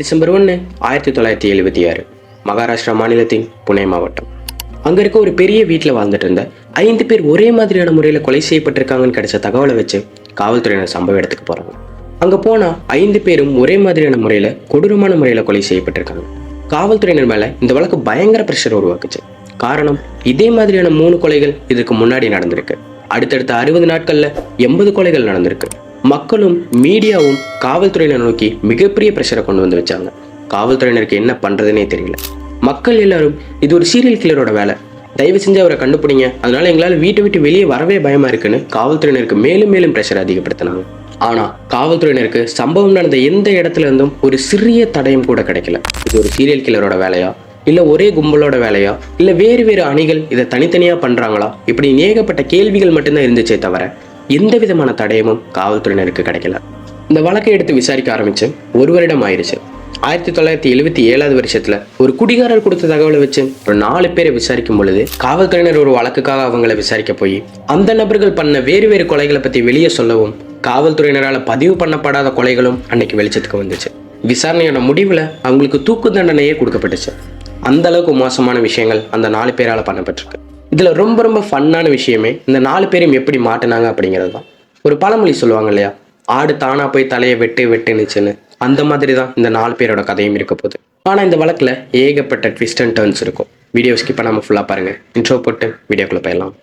December ஒன்று ஆயிரத்தி தொள்ளாயிரத்தி எழுபத்தி ஆறு. மகாராஷ்டிரா மாநிலத்தின் புனே மாவட்டம். அங்கே இருக்க ஒரு பெரிய வீட்டில் வாழ்ந்துட்டு இருந்த ஐந்து பேர் ஒரே மாதிரியான முறையில் கொலை செய்யப்பட்டிருக்காங்கன்னு கிடைச்ச தகவலை வச்சு காவல்துறையினர் சம்பவ இடத்துக்கு போகிறாங்க அங்கே போனால் ஐந்து பேரும் ஒரே மாதிரியான முறையில் கொடூரமான முறையில் கொலை செய்யப்பட்டிருக்காங்க. காவல்துறையினர் மேலே இந்த வழக்கு பயங்கர ப்ரெஷர் உருவாக்குச்சு. காரணம் இதே மாதிரியான மூணு கொலைகள் இதுக்கு முன்னாடி நடந்திருக்கு. அடுத்தடுத்த அறுபது நாட்களில் எண்பது கொலைகள் நடந்திருக்கு. மக்களும் மீடியாவும் காவல்துறையினர் நோக்கி மிகப்பெரிய ப்ரெஷரை கொண்டு வந்து வச்சாங்க. காவல்துறையினருக்கு என்ன பண்றதுனே தெரியல. மக்கள் எல்லாரும் இது ஒரு சீரியல் கில்லரோட வேலை. தயவு செஞ்சு அவரை கண்டுபிடிங்க. அதனால எங்களால் வீட்டை விட்டு வெளியே வரவே பயமா இருக்குன்னு காவல்துறையினருக்கு மேலும் மேலும் ப்ரெஷர் அதிகப்படுத்தினாங்க. ஆனா காவல்துறையினருக்கு சம்பவம் நடந்த எந்த இடத்துல இருந்தும் ஒரு சிறிய தடையும் கூட கிடைக்கல. இது ஒரு சீரியல் கில்லரோட வேலையா? இல்ல ஒரே கும்பலோட வேலையா? இல்ல வேறு வேறு அணிகள் இதை தனித்தனியா பண்றாங்களா? இப்படி ஏகப்பட்ட கேள்விகள் மட்டும்தான் இருந்துச்சே தவிர எந்த விதமான தடயமும் காவல்துறையினருக்கு கிடைக்கல. இந்த வழக்கை எடுத்து விசாரிக்க ஆரம்பிச்சு ஒரு வருடம் ஆயிடுச்சு ஆயிரத்தி தொள்ளாயிரத்தி எழுபத்தி ஏழாவது வருஷத்துல ஒரு குடிகாரர் கொடுத்த தகவலை வச்சு ஒரு நாலு பேரை விசாரிக்கும் பொழுது காவல்துறையினர் ஒரு வழக்குக்காக அவங்கள விசாரிக்க போய் அந்த நபர்கள் பண்ண வேறு வேறு கொலைகளை பத்தி வெளியே சொல்லவும் காவல்துறையினரால் பதிவு பண்ணப்படாத கொலைகளும் அன்னைக்கு வெளிச்சத்துக்கு வந்துச்சு. விசாரணையோட முடிவில் அவங்களுக்கு தூக்கு தண்டனையே கொடுக்கப்பட்டுச்சு. அந்த அளவுக்கு மோசமான விஷயங்கள் அந்த நாலு பேரால் பண்ணப்பட்டிருக்கு. இதில் ரொம்ப ரொம்ப ஃபன்னான விஷயமே இந்த நாலு பேரையும் எப்படி மாட்டினாங்க அப்படிங்கிறது தான் ஒரு பழமொழி சொல்லுவாங்க இல்லையா? ஆடு தானாக போய் தலையை வெட்டு வெட்டுனுச்சுன்னு. அந்த மாதிரி தான் இந்த நாலு பேரோட கதையும் இருக்க போகுது. ஆனால் இந்த வழக்கில் ஏகப்பட்ட ட்விஸ்ட் அண்ட் டர்ன்ஸ் இருக்கும். வீடியோ ஸ்கிப் பண்ணாமல் ஃபுல்லாக பாருங்கள் இன்ட்ரோ போட்டு வீடியோக்குள்ளே போயிடலாம்.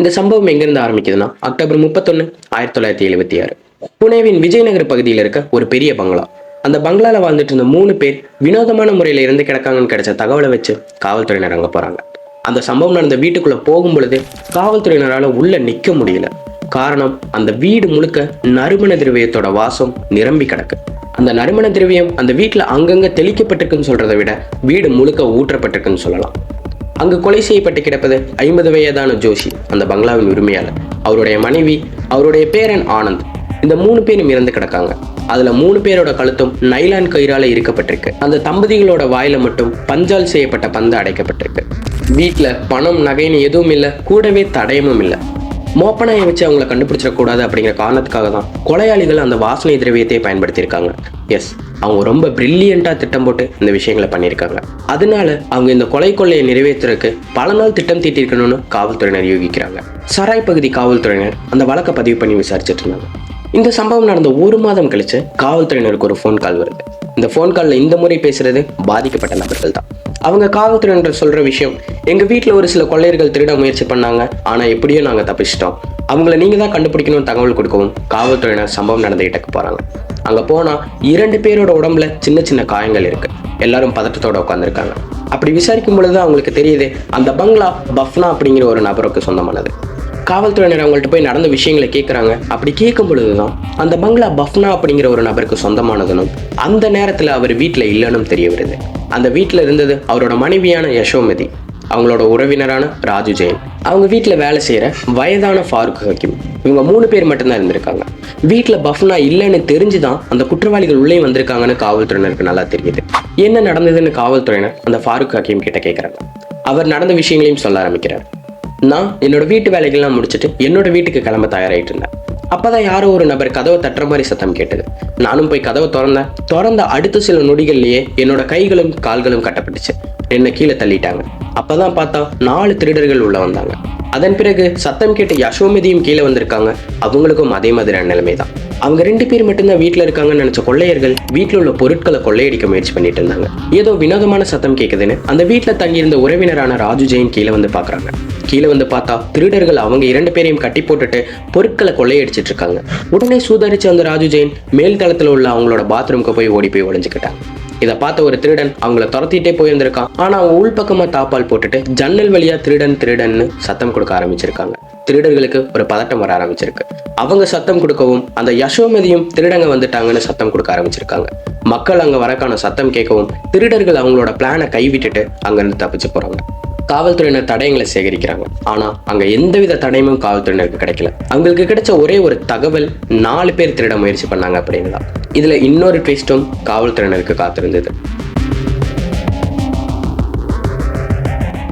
இந்த சம்பவம் எங்கேருந்து ஆரம்பிக்குதுன்னா அக்டோபர் முப்பத்தொன்று ஆயிரத்தி தொள்ளாயிரத்தி எழுபத்தி ஆறு. புனேவின் விஜயநகர் பகுதியில் இருக்க ஒரு பெரிய பங்களா. அந்த பங்களால வாழ்ந்துட்டு இருந்த மூணு பேர் வினோதமான முறையில் இருந்து கிடக்காங்கன்னு கிடைச்ச தகவலை வச்சு காவல்துறையினர் அங்கே போறாங்க. அந்த சம்பவம் நடந்த வீட்டுக்குள்ள போகும் பொழுது காவல்துறையினரால உள்ள நிக்க முடியல. காரணம் அந்த வீடு முழுக்க நறுமண திரவியத்தோட வாசம் நிரம்பி கிடக்கு. அந்த நறுமண திரவியம் அந்த வீட்டில் அங்கங்க தெளிக்கப்பட்டிருக்குன்னு சொல்றதை விட வீடு முழுக்க ஊற்றப்பட்டிருக்குன்னு சொல்லலாம். அங்கு கொலை செய்யப்பட்டு கிடப்பது ஐம்பது வயதான ஜோஷி அந்த பங்களாவின் உரிமையாளர். அவருடைய மனைவி அவருடைய பேரன் ஆனந்த். இந்த மூணு பேரும் இறந்து கிடக்காங்க. அதுல மூணு பேரோட கழுத்தும் நைலான் கயிறால இருக்கப்பட்டிருக்கு. அந்த தம்பதிகளோட வாயில மட்டும் பஞ்சால் செய்யப்பட்ட பந்து அடைக்கப்பட்டிருக்கு. வீட்டுல பணம் நகைன்னு எதுவும் இல்லை. கூடவே தடயமும் இல்லை. மோப்பனாயை வச்சு அவங்கள கண்டுபிடிச்சிடக்கூடாது அப்படிங்கிற காரணத்துக்காக தான் கொலையாளிகள் அந்த வாசனை திரவியத்தை பயன்படுத்தியிருக்காங்க. எஸ் அவங்க ரொம்ப பிரில்லியண்ட்டாக திட்டம் போட்டு இந்த விஷயங்களை பண்ணியிருக்காங்க. அதனால அவங்க இந்த கொலை கொள்ளையை நிறைவேற்றுறதுக்கு பல நாள் திட்டம் தீட்டிருக்கணும்னு காவல்துறையினர் யோகிக்கிறாங்க. சராய் பகுதி காவல்துறையினர் அந்த வழக்கை பதிவு பண்ணி விசாரிச்சுட்டு இருந்தாங்க. இந்த சம்பவம் நடந்த ஒரு மாதம் கழிச்சு காவல்துறையினருக்கு ஒரு ஃபோன் கால் வருது. இந்த ஃபோன் காலில் இந்த முறை பேசுறது பாதிக்கப்பட்ட நபர்கள் தான். அவங்க காவல்துறையினர் சொல்ற விஷயம் எங்க வீட்டில் ஒரு சில கொள்ளையர்கள் திருட முயற்சி பண்ணாங்க ஆனா எப்படியோ நாங்க தப்பிச்சிட்டோம். அவங்கள நீங்க தான் கண்டுபிடிக்கணும்னு தகவல் கொடுக்கவும் காவல்துறையினர் சம்பவம் நடந்த இடத்துக்கு போறாங்க. அங்க போனா இரண்டு பேரோட உடம்புல சின்ன சின்ன காயங்கள் இருக்கு. எல்லாரும் பதட்டத்தோட உட்காந்துருக்காங்க அப்படி விசாரிக்கும் பொழுது அவங்களுக்கு தெரியுது அந்த பங்களா பஃப்னா அப்படிங்கிற ஒரு நபருக்கு சொந்தமானது. காவல்துறையினர் அவங்கள்ட்ட போய் நடந்த விஷயங்களை கேட்குறாங்க அப்படி கேட்கும் பொழுதுதான் அந்த பங்களா பஃப்னா அப்படிங்கிற ஒரு நபருக்கு சொந்தமானதுனும் அந்த நேரத்தில் அவர் வீட்டில் இல்லைன்னு தெரிய வருது. அந்த வீட்டில் இருந்தது அவரோட மனைவியான யசோமதி அவங்களோட உறவினரான ராஜு ஜெயின். அவங்க வீட்டில் வேலை செய்கிற வயதான ஃபாரூக் ஹக்கீம். இவங்க மூணு பேர் மட்டும்தான் இருந்திருக்காங்க. வீட்டில் பஃப்னா இல்லைன்னு தெரிஞ்சு தான் அந்த குற்றவாளிகள் உள்ளே வந்திருக்காங்கன்னு காவல்துறையினருக்கு நல்லா தெரியுது. என்ன நடந்ததுன்னு காவல்துறையினர் அந்த ஃபாரூக் ஹக்கீம் கிட்ட கேட்குறாங்க அவர் நடந்த விஷயங்களையும் சொல்ல ஆரம்பிக்கிறார். நான் என்னோட வீட்டு வேலைகள்லாம் முடிச்சுட்டு என்னோட வீட்டுக்கு கிளம்ப தயாராகிட்டு இருந்தேன். அப்போதான் யாரோ ஒரு நபர் கதவை தட்டுற மாதிரி சத்தம் கேட்டது. நானும் போய் கதவை திறந்தேன். திறந்த அடுத்த சில நொடிகள்லயே என்னோட கைகளும் கால்களும் கட்டப்பட்டுச்சு. என்னை கீழே தள்ளிட்டாங்க. அப்பதான் பார்த்தா நாலு திருடர்கள் உள்ள வந்தாங்க. அதன் பிறகு சத்தம் கேட்டு யசோமதியும் கீழே வந்திருக்காங்க. அவங்களுக்கும் அதே மாதிரியான நிலைமை தான் அவங்க ரெண்டு பேர் மட்டும்தான் வீட்டில் இருக்காங்கன்னு நினச்ச கொள்ளையர்கள் வீட்டில் உள்ள பொருட்களை கொள்ளையடிக்க முயற்சி பண்ணிட்டு இருந்தாங்க. ஏதோ வினோதமான சத்தம் கேட்குதுன்னு அந்த வீட்டில் தங்கியிருந்த உறவினரான ராஜு ஜெயின் கீழே வந்து பார்க்குறாங்க கீழே வந்து பார்த்தா திருடர்கள் அவங்க இரண்டு பேரையும் கட்டி போட்டுட்டு பொருட்களை கொள்ளையடிச்சிட்டு இருக்காங்க. உடனே சூதரிச்சு அந்த ராஜு ஜெயின் மேல் தளத்தில் உள்ள அவங்களோட பாத்ரூம்க்கு போய் ஓடி போய் ஒழிஞ்சுக்கிட்டாங்க இதை பார்த்த ஒரு திருடன் அவங்கள துரத்திட்டே போயிருந்திருக்கான். ஆனா அவன் உள்பக்கமா தாப்பால் போட்டுட்டு ஜன்னல் வழியா திருடன் திருடன்னு சத்தம் கொடுக்க ஆரம்பிச்சிருக்காங்க. திருடர்களுக்கு ஒரு பதட்டம் வர ஆரம்பிச்சிருக்கு. அவங்க சத்தம் கொடுக்கவும் அந்த யசோமதியும் திருடங்க வந்துட்டாங்கன்னு சத்தம் கொடுக்க ஆரம்பிச்சிருக்காங்க. மக்கள் அங்க வரக்கான சத்தம் கேட்கவும் திருடர்கள் அவங்களோட பிளானை கைவிட்டுட்டு அங்கிருந்து தப்பிச்சு போறாங்க. காவல்துறையினர் தடயங்களை சேகரிக்கிறாங்க. ஆனா அங்க எந்தவித தடயமும் காவல்துறையினருக்கு கிடைக்கல. அவங்களுக்கு கிடைச்ச ஒரே ஒரு தகவல் நாலு பேர் திருட முயற்சி பண்ணாங்க அப்படின்னு தான் இதுல இன்னொரு ட்விஸ்டும் காவல்துறையினருக்கு காத்திருந்தது.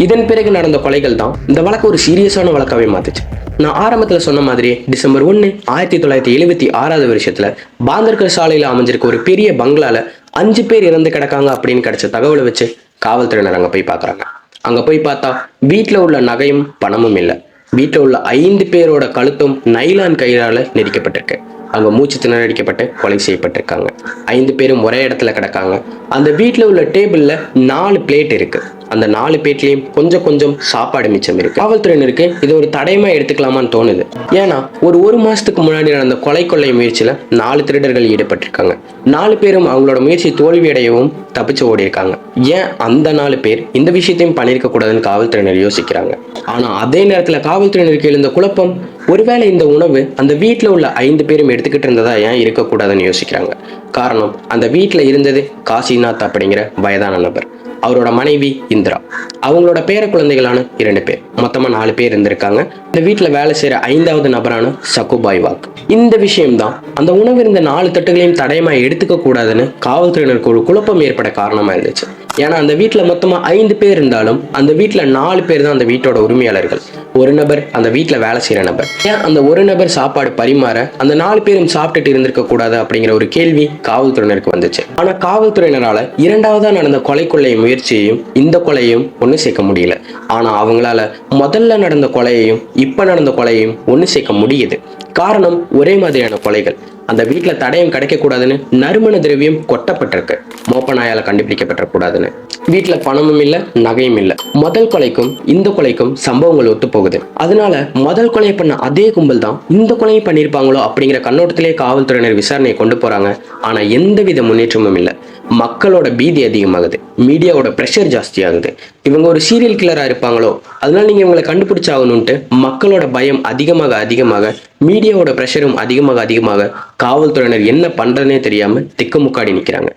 இதன் பிறகு நடந்த கொலைகள் தான் இந்த வழக்கு ஒரு சீரியஸான வழக்காவே மாத்துச்சு. நான் ஆரம்பத்தில் சொன்ன மாதிரியே டிசம்பர் ஒன்று ஆயிரத்தி தொள்ளாயிரத்தி எழுபத்தி ஆறாவது வருஷத்துல பாந்தர்கர் சாலையில் அமைஞ்சிருக்க ஒரு பெரிய பங்களால அஞ்சு பேர் இறந்து கிடக்காங்க அப்படின்னு கிடைச்ச தகவலை வச்சு காவல்துறையினர் அங்கே போய் பார்க்குறாங்க. அங்கே போய் பார்த்தா வீட்டில் உள்ள நகையும் பணமும் இல்லை. வீட்டில் உள்ள ஐந்து பேரோட கழுத்தும் நைலான் கயிறால நெரிக்கப்பட்டிருக்கு. அங்க மூச்சு திணறடிக்கப்பட்டு கொலை செய்யப்பட்டிருக்காங்க. ஐந்து பேரும் ஒரே இடத்துல கிடக்காங்க. அந்த வீட்டில் உள்ள டேபிள்ல நாலு பிளேட் இருக்கு. அந்த நாலு பிளேட்லயும் கொஞ்சம் கொஞ்சம் சாப்பாடு மிச்சம் இருக்கு. காவல்துறையினருக்கு இது ஒரு தடயமா எடுத்துக்கலாமான்னு தோணுது. ஏன்னா ஒரு ஒரு மாசத்துக்கு முன்னாடி நடந்த கொலை கொள்ளை முயற்சியில நாலு திருடர்கள் ஈடுபட்டிருக்காங்க. நாலு பேரும் அவங்களோட முயற்சி தோல்வியடையவும் தப்பிச்சு ஓடி இருக்காங்க ஏன் அந்த நாலு பேர் இந்த விஷயத்தையும் பண்ணியிருக்க கூடாதுன்னு காவல்துறையினர் யோசிக்கிறாங்க. ஆனா அதே நேரத்துல காவல்துறையினருக்கு எழுந்த குழப்பம் ஒருவேளை இந்த உணவு அந்த வீட்டில் உள்ள ஐந்து பேரும் எடுத்துக்கிட்டு இருந்ததா ஏன் இருக்கக்கூடாதுன்னு யோசிக்கிறாங்க. காரணம் அந்த வீட்டில் இருந்தது காசிநாத் அப்படிங்கிற வயதான நபர். அவரோட மனைவி இந்திரா. அவங்களோட பேர குழந்தைகளான இரண்டு பேர். மொத்தமாக நாலு பேர் இருந்திருக்காங்க. இந்த வீட்டில் வேலை செய்கிற ஐந்தாவது நபரான சகுபாய் வாக். இந்த விஷயம்தான் அந்த உணவு இருந்த நாலு தட்டுகளையும் தடயமாக எடுத்துக்க கூடாதுன்னு காவல்துறையினருக்கு ஒரு குழப்பம் ஏற்பட காரணமாக இருந்துச்சு. ஏன்னா அந்த வீட்டில் மொத்தமாக ஐந்து பேர் இருந்தாலும் அந்த வீட்டில் நாலு பேர் தான் அந்த வீட்டோட உரிமையாளர்கள். ஒரு நபர் அந்த வீட்டில் வேலை செய்கிற நபர். ஏன் அந்த ஒரு நபர் சாப்பாடு பரிமாற அந்த நாலு பேரும் சாப்பிட்டுட்டு இருந்திருக்க கூடாது அப்படிங்கிற ஒரு கேள்வி காவல்துறையினருக்கு வந்துச்சு. ஆனால் காவல்துறையினரால் இரண்டாவதாக நடந்த கொலை கொள்ளை முயற்சியையும் இந்த கொலையும் ஒன்று சேர்க்க முடியல. ஆனால் அவங்களால முதல்ல நடந்த கொலையையும் இப்போ நடந்த கொலையையும் ஒன்று சேர்க்க முடியுது. காரணம் ஒரே மாதிரியான கொலைகள். அந்த வீட்டில் தடயம் கிடைக்கக்கூடாதுன்னு நறுமண திரவியம் கொட்டப்பட்டிருக்கு. மோப்ப நாயால கண்டுபிடிக்கப்பட்டக்கூடாதுன்னு வீட்டில் பணமும் இல்லை நகையும் இல்லை. முதல் கொலைக்கும் இந்த கொலைக்கும் சம்பவங்கள் ஒத்து போகுது அதனால முதல் கொலையை பண்ண அதே கும்பல் தான் இந்த கொலையை பண்ணியிருப்பாங்களோ அப்படிங்கிற கண்ணோட்டத்திலே காவல்துறையினர் விசாரணையை கொண்டு போறாங்க. ஆனா எந்தவித முன்னேற்றமும் இல்லை. மக்களோட பீதி அதிகமாகுது. மீடியாவோட ப்ரெஷர் ஜாஸ்தி ஆகுது இவங்க ஒரு சீரியல் கில்லரா இருப்பாங்களோ அதனால நீங்க இவங்களை கண்டுபிடிச்சாகணும்ட்டு மக்களோட பயம் அதிகமாக அதிகமாக மீடியாவோட ப்ரெஷரும் அதிகமாக அதிகமாக காவல்துறையினர் என்ன பண்றதுனே தெரியாம திக்குமுக்காடி நிக்கிறாங்க.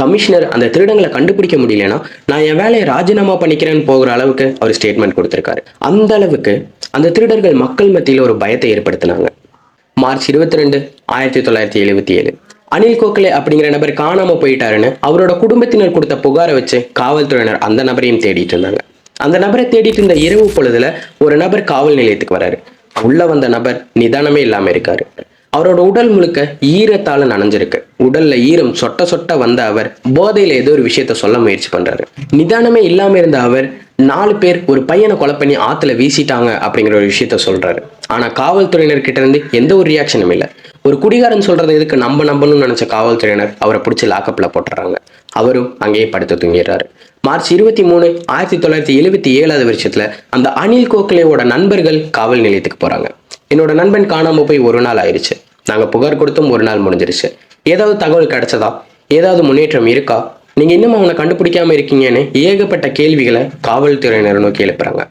கமிஷனர் அந்த திருடங்களை கண்டுபிடிக்க முடியலன்னா நான் என் வேலையை ராஜினாமா பண்ணிக்கிறேன்னு போகிற அளவுக்கு அவர் ஸ்டேட்மெண்ட் கொடுத்திருக்காரு. அந்த அளவுக்கு அந்த திருடர்கள் மக்கள் மத்தியில் ஒரு பயத்தை ஏற்படுத்தினாங்க. மார்ச் இருபத்தி ரெண்டு ஆயிரத்தி தொள்ளாயிரத்தி எழுபத்தி ஏழு. அனில் கோகலே அப்படிங்கிற நபர் காணாம போயிட்டாருன்னு அவரோட குடும்பத்தினர் கொடுத்த புகாரை வச்சு காவல்துறையினர் அந்த நபரையும் தேடிட்டு இருந்தாங்க. அந்த நபரை தேடிட்டு இருந்த இரவு பொழுதுல ஒரு நபர் காவல் நிலையத்துக்கு வராரு. உள்ள வந்த நபர் நிதானமே இல்லாம இருக்காரு. அவரோட உடல் முழுக்க ஈரத்தால நனைஞ்சிருக்கு. உடல்ல ஈரம் சொட்ட சொட்ட வந்த அவர் போதையில ஏதோ ஒரு விஷயத்த சொல்ல முயற்சி பண்றாரு. நிதானமே இல்லாம இருந்த அவர் நாலு பேர் ஒரு பையனை கொலை பண்ணி ஆத்துல வீசிட்டாங்க அப்படிங்கிற ஒரு விஷயத்த சொல்றாரு. ஆனா காவல்துறையினர் கிட்ட இருந்து எந்த ஒரு ரியாக்ஷனும் இல்லை. ஒரு குடிகாரன் சொல்றதை எதுக்கு நம்ம நம்பணும்னு நினைச்ச காவல்துறையினர் அவரை பிடிச்சி லாக்கப்ல போட்டுறாங்க. அவரும் அங்கேயே படுத்து தூங்கிடுறாரு. மார்ச் இருபத்தி மூணு ஆயிரத்தி தொள்ளாயிரத்தி எழுபத்தி ஏழாவது வருஷத்துல அந்த அனில் கோக்லேவோட நண்பர்கள் காவல் நிலையத்துக்கு போறாங்க. என்னோட நண்பன் காணாமல் போய் ஒரு நாள் ஆயிடுச்சு நாங்கள் புகார் கொடுத்தும் ஒரு நாள் முடிஞ்சிருச்சு. ஏதாவது தகவல் கிடைச்சதா? ஏதாவது முன்னேற்றம் இருக்கா? நீங்கள் இன்னும் அவனை கண்டுபிடிக்காம இருக்கீங்கன்னு ஏகப்பட்ட கேள்விகளை காவல்துறையினர் நோக்கி எழுப்புறாங்க.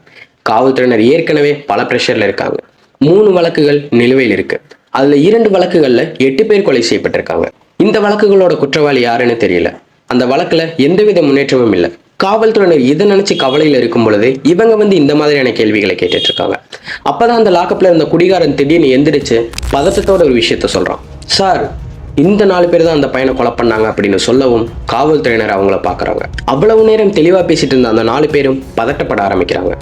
காவல்துறையினர் ஏற்கனவே பல ப்ரெஷரில் இருக்காங்க. மூணு வழக்குகள் நிலுவையில் இருக்கு. அதில் இரண்டு வழக்குகளில் எட்டு பேர் கொலை செய்யப்பட்டிருக்காங்க. இந்த வழக்குகளோட குற்றவாளி யாருன்னு தெரியல. அந்த வழக்கில் எந்தவித முன்னேற்றமும் இல்லை. காவல்துறையினர் இதை நினைச்சு கவலையில் இருக்கும் பொழுது இவங்க வந்து இந்த மாதிரியான கேள்விகளை கேட்டுட்டு இருக்காங்க அப்பதான் அந்த லாக்கப்ல இருந்த குடிகாரன் திடீர்னு எந்திரிச்சு பதட்டத்தோட ஒரு விஷயத்த சொல்றான். சார் இந்த நாலு பேர் தான் அந்த பையனை கொலை பண்ணாங்க அப்படின்னு சொல்லவும் காவல்துறையினர் அவங்கள பாக்குறாங்க. அவ்வளவு நேரம் தெளிவா பேசிட்டு இருந்த அந்த நாலு பேரும் பதட்டப்பட ஆரம்பிக்கிறாங்க.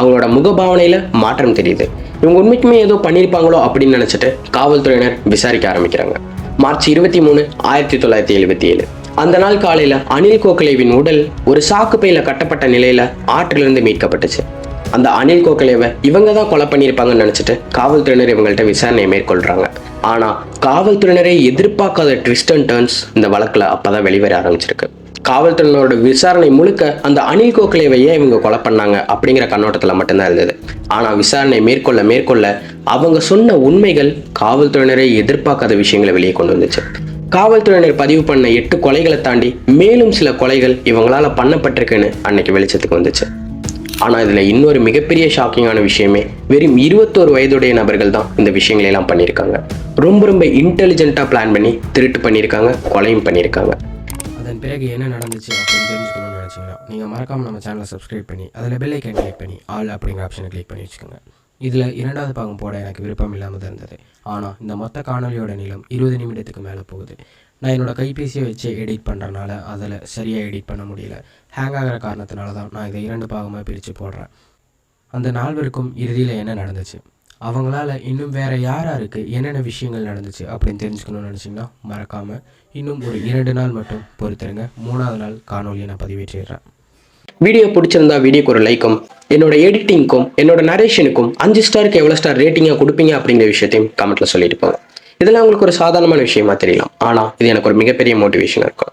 அவங்களோட முகபாவனையில மாற்றம் தெரியுது. இவங்க உண்மைக்குமே ஏதோ பண்ணியிருப்பாங்களோ அப்படின்னு நினைச்சிட்டு காவல்துறையினர் விசாரிக்க ஆரம்பிக்கிறாங்க. மார்ச் இருபத்தி மூணு ஆயிரத்தி தொள்ளாயிரத்தி எழுபத்தி ஏழு. அந்த நாள் காலையில அனில் கோகலேவின் உடல் ஒரு சாக்கு பையில கட்டப்பட்ட நிலையில ஆற்றிலிருந்து மீட்கப்பட்டுச்சு. அந்த அனில் கோகலேவை இவங்க தான் கொலை பண்ணியிருப்பாங்கன்னு நினைச்சிட்டு காவல்துறையினர் இவங்கள்ட்ட விசாரணையை மேற்கொள்றாங்க. ஆனா காவல்துறையினரை எதிர்பார்க்காத ட்விஸ்ட் அண்ட் டர்ன்ஸ் இந்த வழக்குல அப்பதான் வெளிவர ஆரம்பிச்சிருக்கு. காவல்துறையினரோட விசாரணை முழுக்க அந்த அணில் கோகலேவை ஏன் இவங்க கொலை பண்ணாங்க அப்படிங்கிற கண்ணோட்டத்தில் மட்டும்தான் இருந்தது. ஆனால் விசாரணை மேற்கொள்ள மேற்கொள்ள அவங்க சொன்ன உண்மைகள் காவல்துறையினரை எதிர்பார்க்காத விஷயங்களை வெளியே கொண்டு வந்துச்சு. காவல்துறையினர் பதிவு பண்ண எட்டு கொலைகளை தாண்டி மேலும் சில கொலைகள் இவங்களால பண்ணப்பட்டிருக்குன்னு அன்னைக்கு வெளிச்சத்துக்கு வந்துச்சு. ஆனால் இதில் இன்னொரு மிகப்பெரிய ஷாக்கிங்கான விஷயமே வெறும் இருபத்தோரு வயதுடைய நபர்கள் தான் இந்த விஷயங்களையெல்லாம் பண்ணியிருக்காங்க. ரொம்ப ரொம்ப இன்டெலிஜென்ட்டாக பிளான் பண்ணி திருட்டு பண்ணியிருக்காங்க கொலையும் பண்ணியிருக்காங்க. அதன் பிறகு என்ன நடந்துச்சு அப்படின்னு தெரிஞ்சுக்கணும்னு நினச்சிங்கன்னா நீங்கள் மறக்காமல் நம்ம சேனலை சப்ஸ்கிரைப் பண்ணி அதில் பெல் ஐக்கன் கிளிக் பண்ணி ஆல் அப்படிங்கிற ஆப்ஷனை கிளிக் பண்ணி வச்சுக்கோங்க. இதில் இரண்டாவது பாகம் போட எனக்கு விருப்பம் இல்லாமல் தான் இருந்தது. ஆனால் இந்த மொத்த காணொலியோட நீளம் இருபது நிமிடத்துக்கு மேலே போகுது. நான் என்னோடய கைபேசியை வச்சு எடிட் பண்ணுறனால அதில் சரியாக எடிட் பண்ண முடியல. ஹேங் ஆகிற காரணத்தினால தான் நான் இதை இரண்டு பாகமாக பிரித்து போடுறேன். அந்த நால்வருக்கும் இறுதியில் என்ன நடந்துச்சு? அவங்களால இன்னும் வேறு யார் யாருக்கு என்னென்ன விஷயங்கள் நடந்துச்சு அப்படின்னு தெரிஞ்சுக்கணும்னு நினச்சிங்கன்னா மறக்காமல் இன்னும் ஒரு இரண்டு நாள் மட்டும் பொறுத்திருங்க. மூணாவது நாள் காணொலியை நான் பதிவேற்றிடுறேன். வீடியோ பிடிச்சிருந்தா வீடியோக்கு ஒரு லைக்கும் என்னோட எடிட்டிங்க்கும் என்னோட நரேஷனுக்கும் அஞ்சு ஸ்டாருக்கு எவ்வளோ ஸ்டார் ரேட்டிங்காக கொடுப்பீங்க அப்படிங்கிற விஷயத்தையும் கமெண்ட்ல சொல்லிட்டு போங்க. இதெல்லாம் உங்களுக்கு ஒரு சாதாரணமான விஷயமா தெரியலாம். ஆனால் இது எனக்கு ஒரு மிகப்பெரிய மோட்டிவேஷனாக இருக்கும்.